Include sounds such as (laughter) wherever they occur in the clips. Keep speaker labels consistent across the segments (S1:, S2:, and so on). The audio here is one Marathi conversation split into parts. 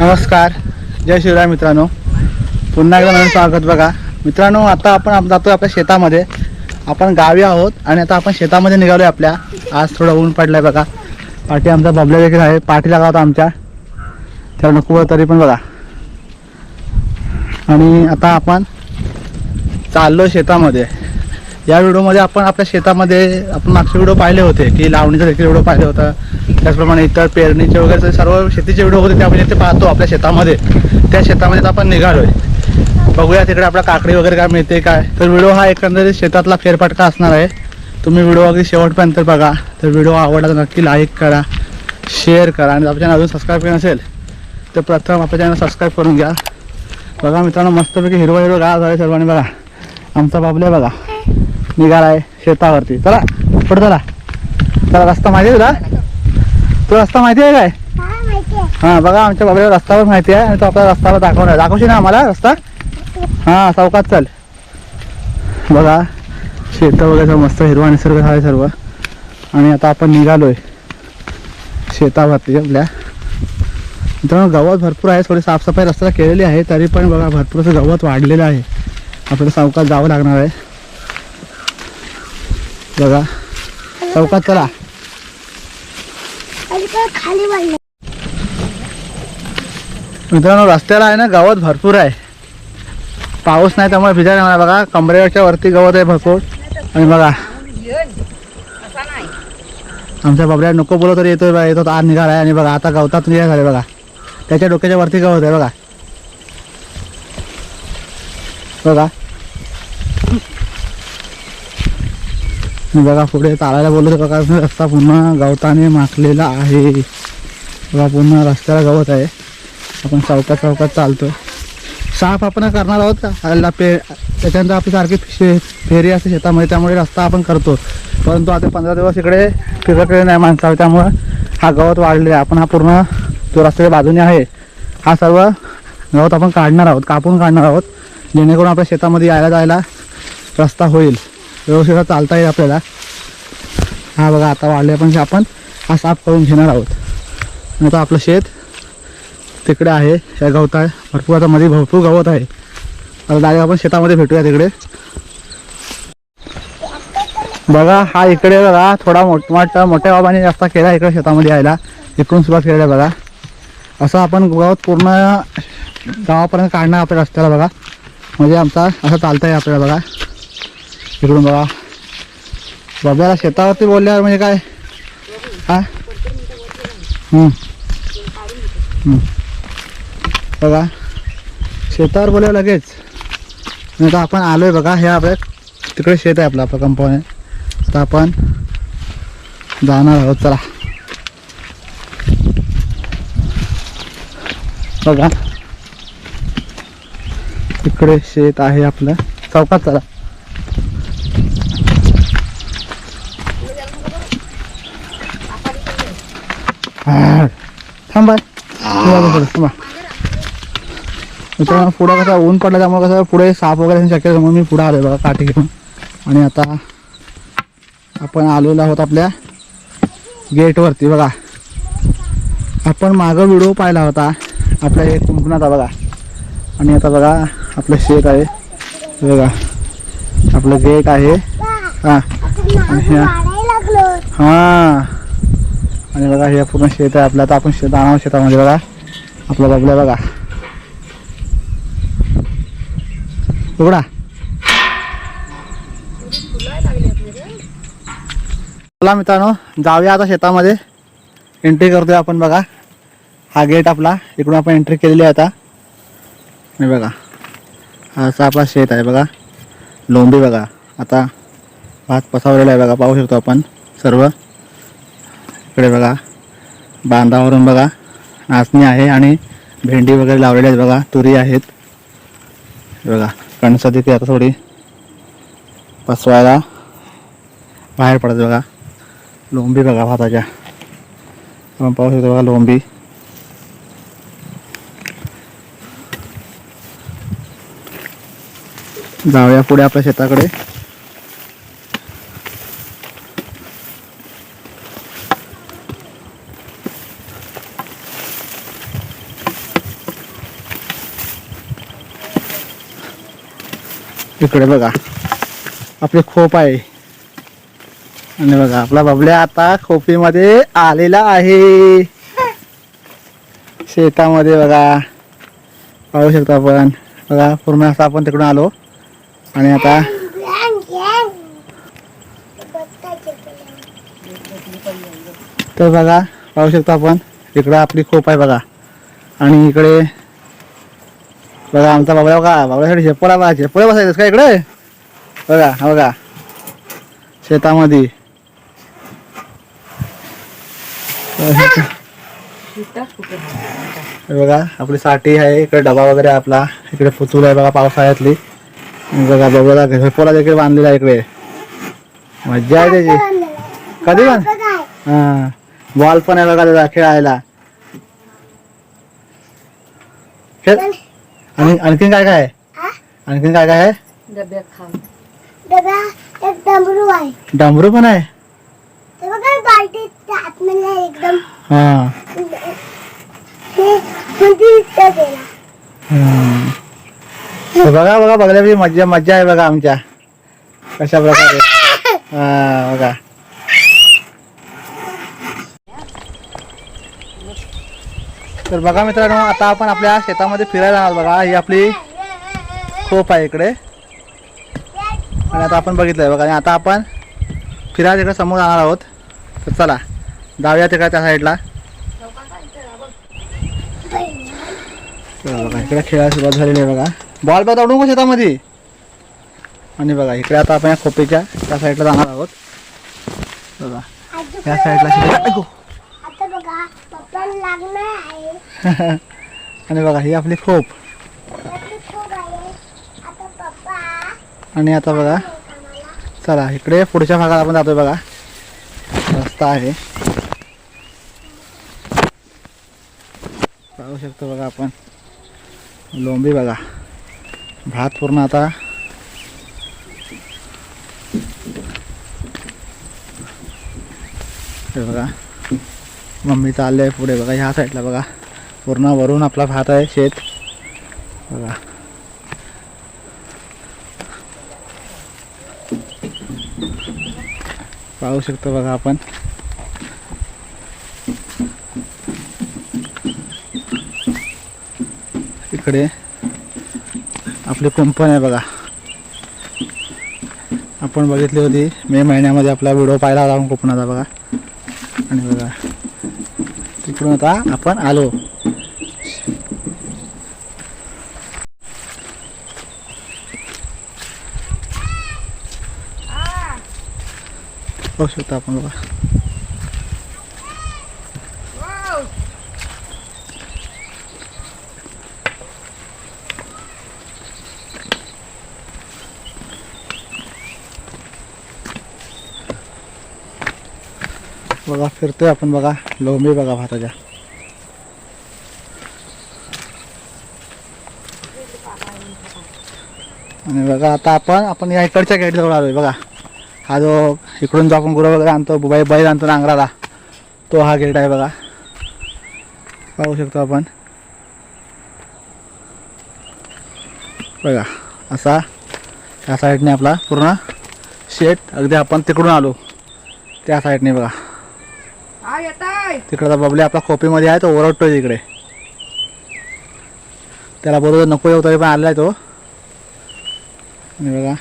S1: नमस्कार. जय शिवराय मित्रांनो. पुन्हा एकदा नवीन स्वागत बघा. मित्रांनो आता आपण जातो आपल्या शेतामध्ये. आपण गावी आहोत आणि आता आपण शेतामध्ये निघालो आहे आपल्या. आज थोडं ऊन पडलंय बघा. पाठी आमचा बबल्या देखील आहे. पाठी लागला होता आमच्या. त्याला नको तरी पण बघा. आणि आता आपण चाललो शेतामध्ये. या व्हिडिओमध्ये आपण आपल्या शेतामध्ये आपण मागचे व्हिडिओ पाहिले होते की लावणीचा देखील व्हिडिओ पाहिलं होतं. त्याचप्रमाणे इतर पेरणीचे वगैरे सर्व शेतीचे व्हिडिओ होते ते आपण इथे पाहतो आपल्या शेतामध्ये. त्या शेतामध्ये आता आपण निघालोय. बघूया तिकडे आपला काकडी वगैरे काय मिळते काय? तर व्हिडिओ हा एकंदरीत शेतातला फेरफटका असणार आहे. तुम्ही व्हिडिओ अगदी शेवटपर्यंत बघा. तर व्हिडिओ आवडला तर नक्की लाईक करा शेअर करा. आणि आपल्या चॅनल अजून सबस्क्राईब केलं असेल तर प्रथम आपल्या चॅनल सबस्क्राईब करून घ्या. बघा मित्रांनो मस्तपैकी हिरवा हिरवा गाव झाले सर्वांनी बघा. आमचा बाबल्या बघा. निघालाय शेतावरती. चला पुढे चला. चला रस्ता माहिती आहे तुला? तो रस्ता माहिती आहे काय? हा बघा आमच्या बाबाला रस्त्यावर माहिती आहे. आणि तो आपल्या रस्त्यावर दाखवणार दाखवशील ना आम्हाला रस्ता? हा चौकात चल. बघा शेतं वगैरे मस्त हिरवा निसर्ग झाला सर्व. आणि आता आपण निघालोय शेतावरती आपल्या. मित्रांनो गवत भरपूर आहे. थोडी साफसफाई रस्त्याला केलेली आहे. तरी पण बघा भरपूर असं गवत वाढलेलं आहे. आपल्याला चौकात जावं लागणार आहे. बघा. चौकात चला. मित्रांनो रस्त्याला आहे ना गवत भरपूर आहे. पाऊस नाही त्यामुळे भिजायला मला बघा कमरेवरच्या वरती गवत आहे भरपूर. आणि बघा. आमच्या बाबऱ्या नको बोलत तरी येतोय बघा येतो आत आहे. आणि बघा आता गवतात निघा झाले बघा. त्याच्या डोक्याच्या वरती गवत आहे बघा. बघा. बघा पुढे चालायला बोललो तर बघा रस्ता पुन्हा गवताने माखलेला आहे. बघा पुन्हा रस्त्याला गवत आहे. आपण चौकात चौकात चालतो साफ आपण करणार आहोत का? पे त्याच्यानंतर आपली सारखी फे फेरी असते शेतामध्ये त्यामुळे रस्ता आपण करतो. परंतु आता पंधरा दिवस इकडे फिरकले नाही माणसावर त्यामुळं हा गवत वाढले आपण हा पूर्ण जो रस्त्याच्या बाजूने आहे हा सर्व गवत आपण काढणार आहोत कापून काढणार आहोत. जेणेकरून आपल्या शेतामध्ये यायला जायला रस्ता होईल. व्यवस्थित चालता येईल आपल्याला. हा बघा आता वाढले पण आपण. हा साफ करून घेणार आहोत. आता आपलं शेत तिकडे आहे या गवत आहे भरपूर आता मध्ये भरपूर गवत आहे. आता डायरेक्ट आपण शेतामध्ये भेटूया तिकडे. बघा हा इकडे बघा थोडा मोठमोठा मोठ्या बाबाने रस्ता केला इकडे शेतामध्ये यायला. इकडून सुरुवात केलेला आहे बघा. असं आपण गवत पूर्ण गावापर्यंत काढणार आपल्या रस्त्याला बघा. म्हणजे आमचा असं चालता आहे आपल्याला बघा. इकडून बघा. बाब्याला शेतावरती बोलल्यावर म्हणजे काय? हा? बघा. शेतावर बोलावं लगेच. म्हणजे नाही तर आपण आलोय बघा हे आपल्या तिकडे शेत आहे आपलं आपलं कंपाऊंड आहे. तर आपण जाणार आहोत चला. बघा. तिकडे शेत आहे आपलं. चौकात चला. थांबा थांबा मित्रांनो पुढं कसं ऊन पडलं त्यामुळे कसं पुढे साप वगैरे शक्यतो म्हणून मी पुढे आलो बघा काठी घेऊन. आणि आता आपण आलेलो आहोत आपल्या गेटवरती बघा. आपण मागं व्हिडिओ पाहिला होता आपल्या एक कुंपणाचा बघा. आणि आता बघा आपलं शेत आहे. बघा आपलं गेट आहे. हां. आणि हां. आणि बघा हे पूर्ण शेत आहे आपलं. आता आपण शेत आणा शेतामध्ये बघा. आपला बाबल्या बघा. उघडा. चला मित्रांनो जाऊया आता शेतामध्ये. एंट्री करतोय आपण बघा. हा गेट आपला. इकडून आपण एंट्री केलेली आहे आता. आणि बघा. हा असा आपला शेत आहे बघा. लोंबी बघा. आता भात पसावलेला आहे बघा. पाहू शकतो आपण सर्व. इकडे बघा. बांधावरून बघा. नाचणी आहे आणि भेंडी वगैरे लावलेली आहेत बघा. तुरी आहेत. बघा. कणसं तिथे आता थोडी पसवायला बाहेर पडत बघा. लोंबी बघा भाताच्या. आपण पाहू शकतो बघा लोंबी. जाऊया पुढे आपल्या शेताकडे. इकडे बघा. आपले खोप आहे. आणि बघा आपला बाबल्या आता खोपीमध्ये आलेला आहे. शेतामध्ये बघा. पाहू शकतो आपण. बघा पूर्ण असं आपण तिकडून आलो. आणि आता तर बघा पाहू शकतो आपण. इकडं आपली खोप आहे बघा. आणि इकडे बघा आमचा बाबा बघा बाबल्यासाठी झेपोळा बघा झेपोळा बसायचं का इकडे बघा हा बघा शेतामध्ये बघा आपली साठी आहे इकडे डबा वगैरे आपला इकडे पुतूल आहे बघा पावसाळ्यातली बघा बघा झेपोळा देखील बांधलेला इकडे मज्जा आहे त्याची कधी
S2: काय
S1: हा बॉल पण आहे बघा त्याचा खेळायला खेळ आणि आणखीन काय काय? आहे
S2: हा?
S1: आणखीन काय काय आहे?
S3: डब्यात खा
S2: दादा एक डमरू आहे.
S1: डांबरू पण आहे?
S2: ते बघा बाल्टीत आतमध्ये एकदम
S1: हा.
S2: हे कोणती इच्छा केला
S1: हम्म. तर बघा बघा बघण्याची मज्जा मज्जा आहे बघा आमच्या. कशा प्रकारे. हा बघा. तर बघा मित्रांनो आता आपण आपल्या शेतामध्ये फिरायला जाणार बघा. ही आपली खोप आहे इकडे. आणि आता आपण बघितलं आहे बघा. आणि आता आपण फिरायला तिकडे समोर जाणार आहोत. तर चला जाऊया तिकडे त्या साईडला बघा इकडे खेळायला सुरुवात झालेली आहे बघा. बॉल बॉल उडू का शेतामध्ये. आणि बघा इकडे आता आपण या खोपीच्या त्या साईडला जाणार आहोत. बघा या साईडला शिकायला- ऐकू.
S2: आता बघा पप्पाला लागणार आहे (laughs)
S1: आणि बघा ही आपली खोप.
S2: खूप
S1: आणि आता बघा चला इकडे पुढच्या भागात आपण जातोय बघा. रस्ता आहे. पाहू शकतो बघा आपण. लोंबी बघा. भात पूर्ण आता हे बघा. मम्मी चालले पुढे बघा ह्या साईडला बघा. पूर्ण वरून आपला भात आहे शेत. बघा. पाहू शकतो बघा आपण. इकडे आपली कुंपण आहे बघा. आपण बघितली होती मे महिन्यामध्ये आपला व्हिडिओ पाहिला होता आपण कोकणाचा बघा. आणि बघा. तिकडून आता आपण आलो पाहू शकतो आपण बघा बघा फिरतोय आपण बघा लोंबी बघा भाताच्या. आणि बघा आता आपण आपण या इकडच्या गेट जवळ आलोय बघा. हा जो इकडून जो आपण गुरं वगैरे आणतो बाई बैल आणतो नांगराला तो हा गेट आहे बघा. पाहू शकतो आपण. बघा असा त्या साईडने आपला पूर्ण शेट अगदी आपण तिकडून आलो. त्या साईडने बघा. तिकडचा बबले आपला खोपीमध्ये आहे तो ओरडतोय तिकडे. त्याला बरोबर नको येऊ तरी पण आलेला आहे तो. बघा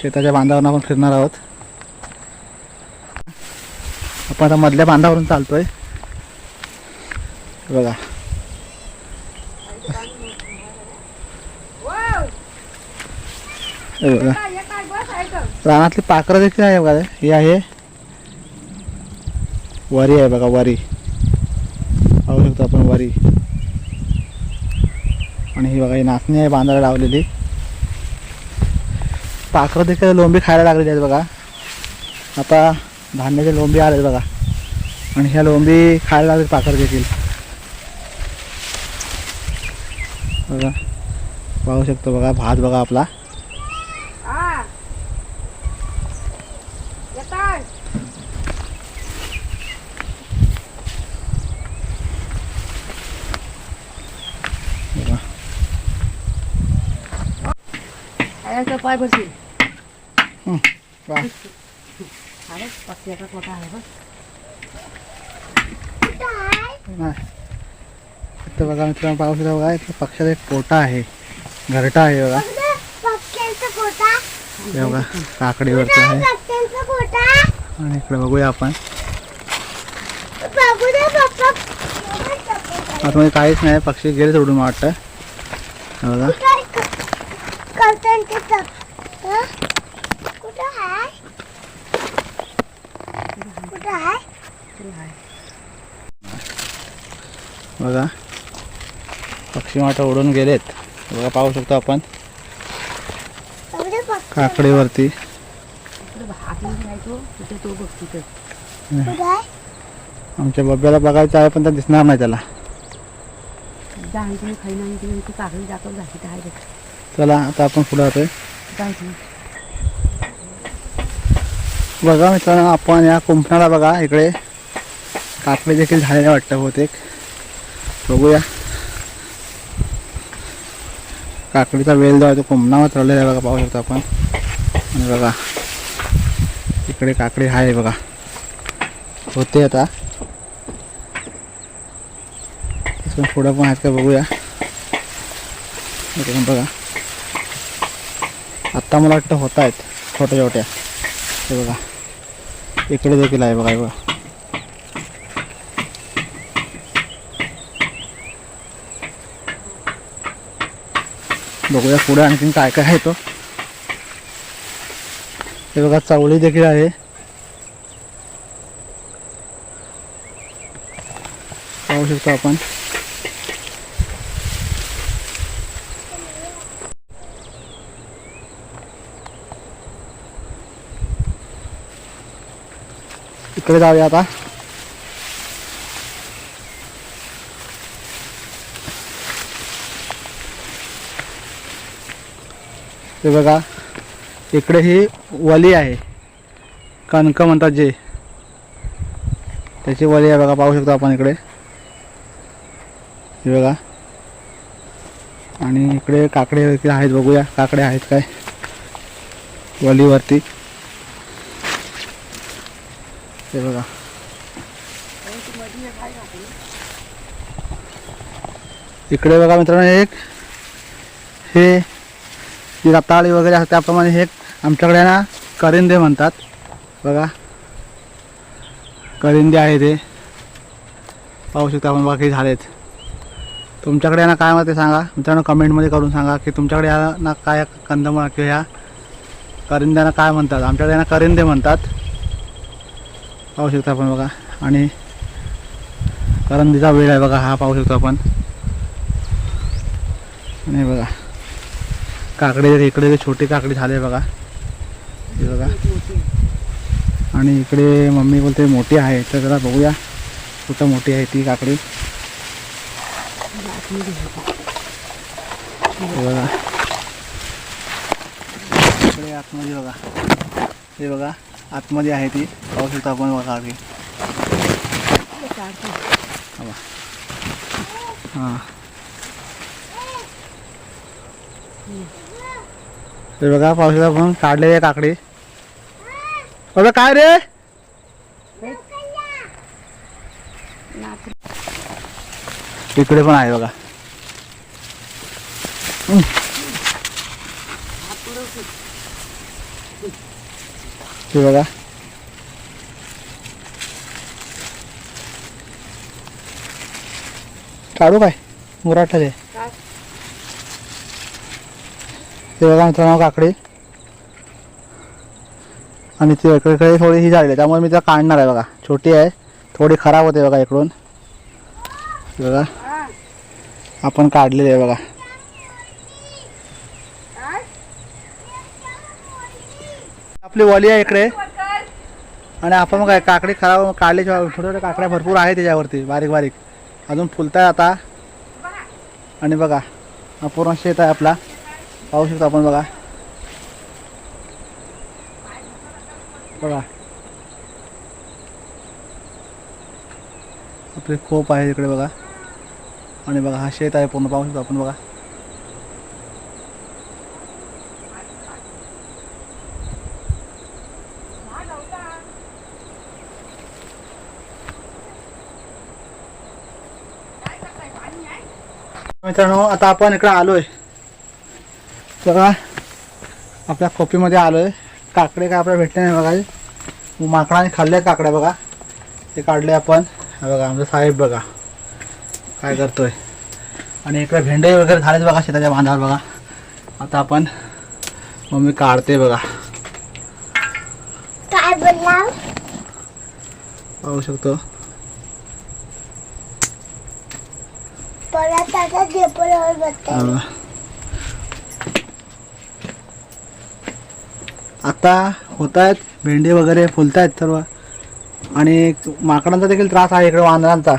S1: शेताच्या बांधावरून आपण फिरणार आहोत. आपण आता मधल्या बांधावरून चालतोय. बघा. बघा. रानातली पाखरं देखील आहे बघा ही आहे. वरी आहे बघा वरी. पाहू शकतो आपण वरी. आणि ही बघा ही नाचणी आहे बांधायला लावलेली. पाखरं देखील लोंबी खायला लागलेली आहेत बघा. आता धान्याचे लोंबी आले बघा. आणि ह्या लोंबी खायला लागले पाखर देखील. बघा. पाहू शकतो बघा भात बघा आपला
S3: आ येताय
S1: बघा
S3: पायाचा पाय बसेल
S1: वा
S3: अरे पक्षाचा कोटा आहे बघ
S2: कुठं आहे
S1: नाही इथं बघा मित्रांनो पाहू शकता बघा इथं पक्षाचा एक पोटा आहे घरटा आहे बघा
S2: बघ ना, पक्ष्यांचा कोटा
S1: हे। बघा काकडीवरती आहे
S2: पक्ष्यांचा कोटा
S1: आणि इकडे बघूया आपण
S2: बघू दे पप्पा
S1: आतमध्ये काहीच नाही पक्षी गेले सोडून वाटतं हे। बघा
S2: काय करतांचे तर कुठं कुठं
S1: बघा. पक्षी माठ उडून गेलेत. बघा पाहू शकतो आपण. काकडीवरती. आमच्या बब्याला बघायचं आहे पण तर दिसणार नाही त्याला. चला आता आपण पुढे जातोय. बघा मित्रांनो आपण या कुंपणाला बघा इकडे कापले देखील झालेले वाटतं बहुतेक. बघूया. काकडीचा वेल जो आहे तो कुंपणावर चढलेला आहे बघा पाहू शकतो आपण. आणि बघा इकडे काकडी आहे बघा. होते आता. पुढं पण आहेत का बघूया. बघा. आत्ता मला वाटतं होत आहेत छोट्या. छोट्या हे बघा. इकडे देखील आहे बघा हे बघा. बघूया पुढे आणखीन काय काय आहे तो. हे बघा चवळी देखील आहे. पाहू शकतो आपण. इकडे जाऊया आता. हे बघा इकडे ही वली आहे. कणक म्हणतात जे. त्याची वली आहे बघा पाहू शकतो आपण इकडे. हे बघा. आणि इकडे काकडे वगैरे आहेत बघूया काकडे आहेत काय. वलीवरती. हे बघा. इकडे बघा मित्रांनो एक. हे रताळी वगैरे असतात त्याप्रमाणे हे आमच्याकडे ना करिंदे म्हणतात. बघा. करिंदे आहे ते पाहू शकता आपण बाकी झालेत. तुमच्याकडे ना काय मग सांगा? मित्रांनो कमेंटमध्ये करून सांगा की तुमच्याकडे यांना ना काय कंदमळ किंवा ह्या करिंद्यांना काय म्हणतात? आमच्याकडे ना करिंदे म्हणतात. पाहू शकतो आपण बघा. आणि करंदीचा वेळ आहे बघा हा पाहू शकतो आपण. आणि बघा. काकडे इकडे छोटे छोटी काकडी झाले बघा. हे बघा. आणि इकडे मम्मी बोलते मोठी आहे तर जरा बघूया कुठं मोठी आहे ती काकडी. बघा. इकडे आतमध्ये बघा. हे बघा. आतमध्ये आहे ती. पाहू शकतो आपण बघा काकडी हां. हे बघा पाहू आपण. काढलेली काकडी. बघा काय रे? इकडे पण आहे बघा. हे बघा. काढू काय मुराठा दे. हे बघा मित्रांनो काकडी. आणि ती इकडे थोडी ही झाली आहे त्यामुळे मी त्या काढणार आहे बघा. छोटी आहे थोडी खराब होते बघा इकडून. बघा. आपण काढलेली आहे बघा
S3: काय
S1: आपली वली आहे इकडे. आणि आपण मग काय काकडी खराब काढली छोट्या छोट्या काकड्या भरपूर आहे त्याच्यावरती बारीक बारीक. अजून फुलताय आता. आणि बघा हा पूर्ण शेत आहे आपला. पाहू शकतो आपण बघा. बघा. आपले खोप आहे इकडे बघा. आणि बघा हा शेत आहे पूर्ण पाहू शकतो आपण बघा. मित्रांनो आता आपण इकडे आलोय. बघा आपल्या खोपीमध्ये आलोय. काकडे काय आपल्याला भेटले नाही बघा माकडाने खाल्ले काकड्या बघा. ते काढले आपण. बघा आमचा साहेब बघा. काय करतोय. आणि इकडे भेंडे वगैरे झालेत बघा शेताच्या बांधावर बघा. आता आपण मम्मी काढते बघा.
S2: काय
S1: पाहू शकतो.
S2: परत आता
S1: बघा. आता होत आहेत भेंडी वगैरे फुलत आहेत सर्व आणि माकडांचा देखील त्रास आहे इकडे वानरांचा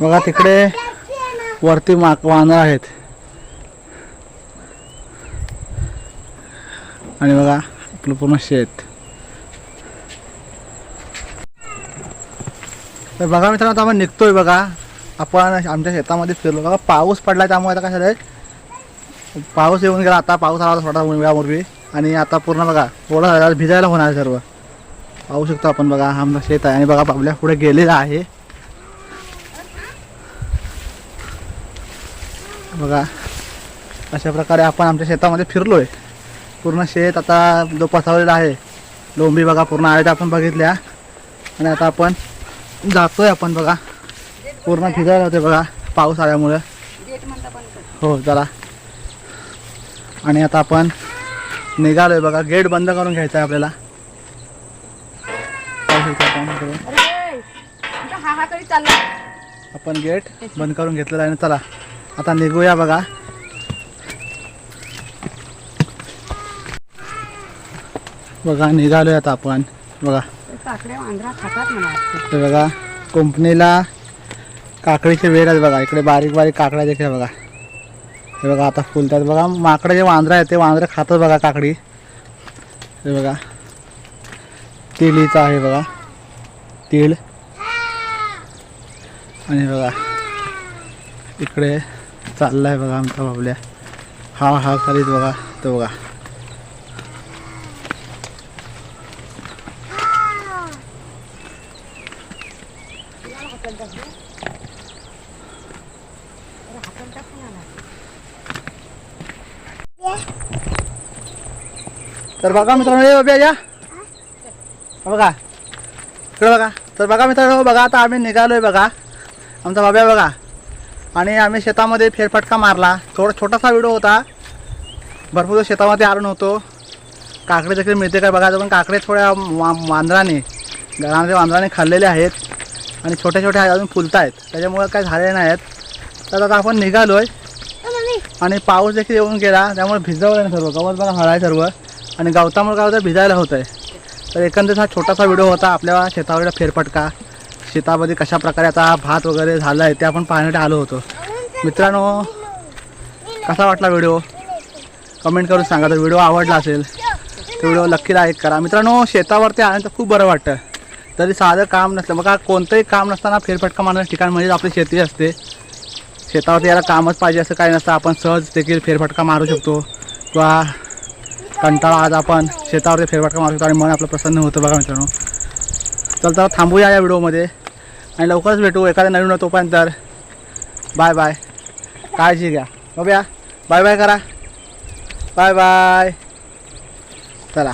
S1: बघा तिकडे वरती माक वानर आहेत. आणि बघा आपलं पूर्ण शेत. तर बघा मित्रांनो आता आपण निघतोय बघा. आपण आमच्या शेतामध्ये फिरलो. का पाऊस पडला त्यामुळे आता काय झालं पाऊस येऊन गेला. आता पाऊस आला होता थोडा वेळापूर्वी आणि आता पूर्ण बघा ओढा झाला भिजायला होणार आहे सर्व. पाहू शकतो आपण बघा आमचं शेत आहे. आणि बघा आपल्या पुढे गेलेलं आहे. बघा अशा प्रकारे आपण आमच्या शेतामध्ये फिरलो आहे पूर्ण शेत आता जो पसावलेला आहे लोंबी बघा पूर्ण आहे आपण बघितल्या. आणि आता आपण जातोय आपण बघा. पूर्ण भिजायला होते बघा पाऊस आल्यामुळं. हो चला. आणि आता आपण निघालोय बघा गेट बंद करून घ्यायचं आहे आपल्याला आपण गेट बंद करून घेतलेला आहे. चला आता निघूया बघा. बघा निघालोय आता आपण. बघा. बघा कंपनीला काकडीचे वेळ आहेत बघा. इकडे बारीक बारीक काकड्या देखील बघा. हे बघा आता फुलतात बघा. माकडं जे वांद्रा आहे ते वांद्रे खातात बघा काकडी. हे बघा. तिळीचं आहे बघा. तीळ आणि बघा. इकडे चाललाय बघा आमचा बाबल्या. हा हा करीत बघा. तो बघा. तर बघा मित्रांनो बाबा या. हा बघा. इकडे बघा. तर बघा मित्रांनो बघा आता आम्ही निघालोय बघा. आमचा बाब्या बघा. आणि आम्ही शेतामध्ये फेरफटका मारला. थोडा छोटासा व्हिडिओ होता. भरपूर शेतामध्ये आलो नव्हतो. काकडे देखील मिळते काय बघा. पण काकडे थोड्या वा वांद्राने घरामध्ये वांद्राने खाल्लेले आहेत. आणि छोटे छोटे अजून फुलत आहेत त्याच्यामुळे काय झालेले नाही आहेत तर आता आपण निघालोय. आणि पाऊस देखील येऊन गेला. त्यामुळे भिजवलं नाही सर्व. गवत बघा हळाय सर्व. आणि गवतामुळे काय होतं भिजायला होतं आहे तर एकंदरीत हा छोटासा व्हिडिओ होता. आपल्या शेतावरील फेरफटका शेतामध्ये कशा प्रकारे आता भात वगैरे झाला आहे ते आपण पाहण्यासाठी आलो होतो. मित्रांनो कसा वाटला व्हिडिओ? कमेंट करून सांगा. तर व्हिडिओ आवडला असेल तर व्हिडिओ नक्की लाईक करा. मित्रांनो शेतावरती आल्यानंतर खूप बरं वाटतं. तरी साधं काम नसलं. बघा कोणतंही काम नसताना फेरफटका मारण्याचं ठिकाण म्हणजेच आपली शेती असते. शेतावरती याला कामच पाहिजे असं काही नसतं. आपण सहज देखील फेरफटका मारू शकतो. किंवा कंटाळा आज आपण शेतावरती फेरफटका मारतो आणि मन आपलं प्रसन्न होतं बघा मित्रांनो. चल तर थांबूया या व्हिडिओमध्ये आणि लवकरच भेटू एखाद्या नवीन तोपर्यंत तर. बाय बाय काळजी घ्या. बघूया. बाय बाय करा. बाय बाय चला.